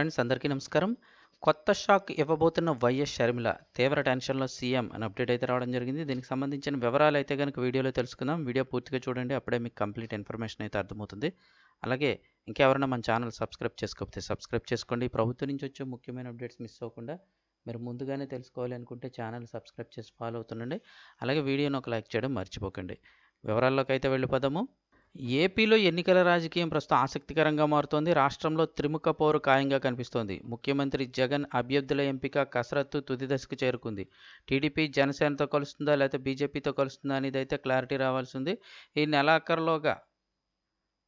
Friends అందరికీ నమస్కారం. కొత్త షాక్ ఇవ్వబోతున్న వైఎస్ షర్మిల తీవ్ర టెన్షన్లో సీఎం అని అప్డేట్ అయితే రావడం జరిగింది. దీనికి సంబంధించిన వివరాలు అయితే కనుక వీడియోలో తెలుసుకుందాం. వీడియో పూర్తిగా చూడండి. అప్పుడే మీకు కంప్లీట్ ఇన్ఫర్మేషన్ అయితే అర్థమవుతుంది. అలాగే ఇంకెవరైనా మన ఛానల్ సబ్స్క్రైబ్ చేసుకోకపోతే సబ్స్క్రైబ్ చేసుకోండి. ప్రభుత్వం నుంచి వచ్చే ముఖ్యమైన అప్డేట్స్ మిస్ అవ్వకుండా మీరు ముందుగానే తెలుసుకోవాలి అనుకుంటే ఛానల్ సబ్స్క్రైబ్ చేసి ఫాలో అవుతుండండి. అలాగే వీడియోని ఒక లైక్ చేయడం మర్చిపోకండి. వివరాల్లోకి అయితే వెళ్ళిపోదాము. ఏపీలో ఎన్నికల రాజకీయం ప్రస్తుతం ఆసక్తికరంగా మారుతోంది. రాష్ట్రంలో త్రిముఖ పోరు ఖాయంగా కనిపిస్తోంది. ముఖ్యమంత్రి జగన్ అభ్యర్థుల ఎంపిక కసరత్తు తుది దశకు చేరుకుంది. టీడీపీ జనసేనతో కలుస్తుందా లేకపోతే బీజేపీతో కలుస్తుందా అనేది అయితే క్లారిటీ రావాల్సి ఉంది. ఈ నెలాఖరులోగా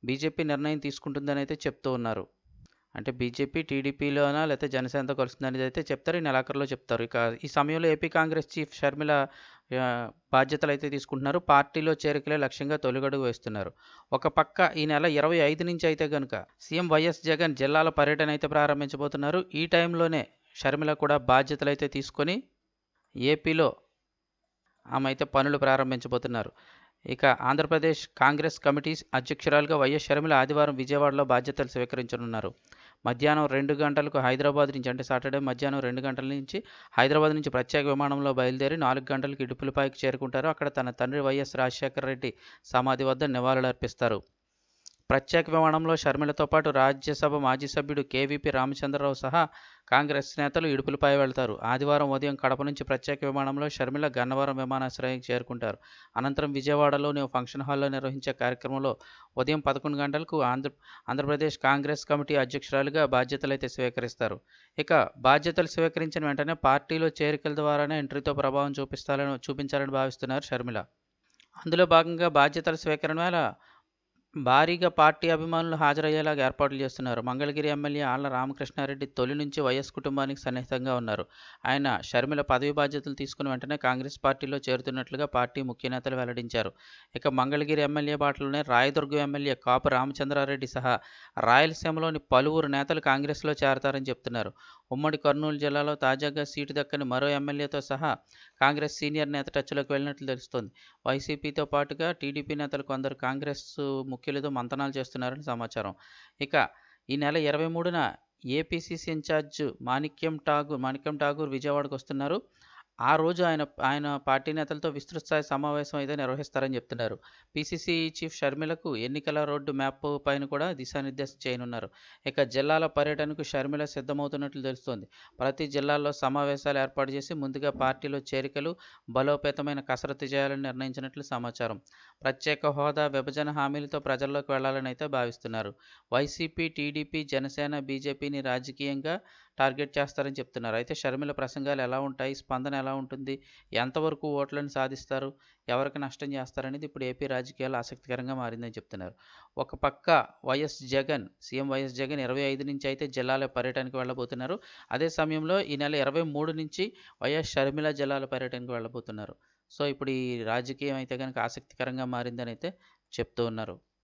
బీజేపీ నిర్ణయం తీసుకుంటుందని అయితే చెప్తూ ఉన్నారు. అంటే బీజేపీ టీడీపీలోనా లేకపోతే జనసేనతో కలుస్తుందని అయితే చెప్తారు. ఈ నెలాఖరులో చెప్తారు. ఇక ఈ సమయంలో ఏపీ కాంగ్రెస్ చీఫ్ షర్మిల బాధ్యతలు అయితే తీసుకుంటున్నారు. పార్టీలో చేరికలే లక్ష్యంగా తొలిగడుగు వేస్తున్నారు. ఒక పక్క ఈ నెల ఇరవై ఐదు నుంచి అయితే కనుక సీఎం వైఎస్ జగన్ జిల్లాల పర్యటన అయితే ప్రారంభించబోతున్నారు. ఈ టైంలోనే షర్మిల కూడా బాధ్యతలు అయితే తీసుకొని ఏపీలో ఆమె అయితే పనులు ప్రారంభించబోతున్నారు. ఇక ఆంధ్రప్రదేశ్ కాంగ్రెస్ కమిటీ అధ్యక్షురాలుగా వైఎస్ షర్మిల ఆదివారం విజయవాడలో బాధ్యతలు స్వీకరించనున్నారు. మధ్యాహ్నం రెండు గంటలకు హైదరాబాద్ నుంచి అంటే సాటర్డే మధ్యాహ్నం రెండు గంటల నుంచి హైదరాబాద్ నుంచి ప్రత్యేక విమానంలో బయలుదేరి నాలుగు గంటలకు ఇడుపులపాయకి చేరుకుంటారు. అక్కడ తన తండ్రి వైఎస్ రాజశేఖర రెడ్డి సమాధి వద్ద నివాళులర్పిస్తారు. ప్రత్యేక విమానంలో షర్మిలతో పాటు రాజ్యసభ మాజీ సభ్యుడు కేవీపీ రామచంద్రరావు సహా కాంగ్రెస్ నేతలు ఇడుపులపై వెళ్తారు. ఆదివారం ఉదయం కడప నుంచి ప్రత్యేక విమానంలో షర్మిల గన్నవరం విమానాశ్రయానికి చేరుకుంటారు. అనంతరం విజయవాడలోని ఫంక్షన్ హాల్లో నిర్వహించే కార్యక్రమంలో ఉదయం పదకొండు గంటలకు ఆంధ్ర ఆంధ్రప్రదేశ్ కాంగ్రెస్ కమిటీ అధ్యక్షురాలుగా బాధ్యతలైతే స్వీకరిస్తారు. ఇక బాధ్యతలు స్వీకరించిన వెంటనే పార్టీలో చేరికల ద్వారానే ఎంట్రీతో ప్రభావం చూపిస్తాలని చూపించాలని భావిస్తున్నారు షర్మిల. అందులో భాగంగా బాధ్యతల స్వీకరణ వేళ భారీగా పార్టీ అభిమానులు హాజరయ్యేలాగా ఏర్పాట్లు చేస్తున్నారు. మంగళగిరి ఎమ్మెల్యే ఆళ్ళ రామకృష్ణారెడ్డి తొలి నుంచి వైఎస్ కుటుంబానికి సన్నిహితంగా ఉన్నారు. ఆయన షర్మిల పదవి బాధ్యతలు తీసుకున్న వెంటనే కాంగ్రెస్ పార్టీలో చేరుతున్నట్లుగా పార్టీ ముఖ్య నేతలు వెల్లడించారు. ఇక మంగళగిరి ఎమ్మెల్యే బాటలోనే రాయదుర్గం ఎమ్మెల్యే కాపు రామచంద్రారెడ్డి సహా రాయలసీమలోని పలువురు నేతలు కాంగ్రెస్లో చేరతారని చెప్తున్నారు. ఉమ్మడి కర్నూలు జిల్లాలో తాజాగా సీటు దక్కని మరో ఎమ్మెల్యేతో సహా కాంగ్రెస్ సీనియర్ నేత టచ్లోకి వెళ్ళినట్లు తెలుస్తోంది. వైసీపీతో పాటుగా టీడీపీ నేతలు కొందరు కాంగ్రెస్ ముఖ్యులతో మంతనాలు చేస్తున్నారని సమాచారం. ఇక ఈ నెల ఇరవై మూడున ఏపీసీసీ ఇన్ఛార్జ్ మాణిక్యం ఠాగూర్ మాణిక్యం ఠాగూర్ విజయవాడకు వస్తున్నారు. ఆ రోజు ఆయన ఆయన పార్టీ నేతలతో విస్తృత స్థాయి సమావేశం అయితే నిర్వహిస్తారని చెప్తున్నారు. పీసీసీ చీఫ్ షర్మిలకు ఎన్నికల రోడ్డు మ్యాప్ పైన కూడా దిశానిర్దేశం చేయనున్నారు. ఇక జిల్లాల పర్యటనకు షర్మిల సిద్ధమవుతున్నట్లు తెలుస్తోంది. ప్రతి జిల్లాల్లో సమావేశాలు ఏర్పాటు చేసి ముందుగా పార్టీలో చేరికలు బలోపేతమైన కసరత్తు చేయాలని నిర్ణయించినట్లు సమాచారం. ప్రత్యేక హోదా విభజన హామీలతో ప్రజల్లోకి వెళ్ళాలని అయితే భావిస్తున్నారు. వైసీపీ టీడీపీ జనసేన బీజేపీని రాజకీయంగా టార్గెట్ చేస్తారని చెప్తున్నారు. అయితే షర్మిల ప్రసంగాలు ఎలా ఉంటాయి? స్పందన ఎలా ఉంటుంది? ఎంతవరకు ఓట్లను సాధిస్తారు? ఎవరికి నష్టం చేస్తారనేది ఇప్పుడు ఏపీ రాజకీయాలు ఆసక్తికరంగా మారిందని చెప్తున్నారు. ఒక పక్క YS Jagan CM YS Jagan ఇరవై ఐదు నుంచి అయితే జిల్లాల పర్యటనకు వెళ్ళబోతున్నారు. అదే సమయంలో ఈ నెల ఇరవై మూడు నుంచి వైఎస్ షర్మిల జిల్లాల పర్యటనకు వెళ్ళబోతున్నారు. సో ఇప్పుడు ఈ రాజకీయం అయితే కనుక ఆసక్తికరంగా మారిందని అయితే చెప్తూ ఉన్నారు.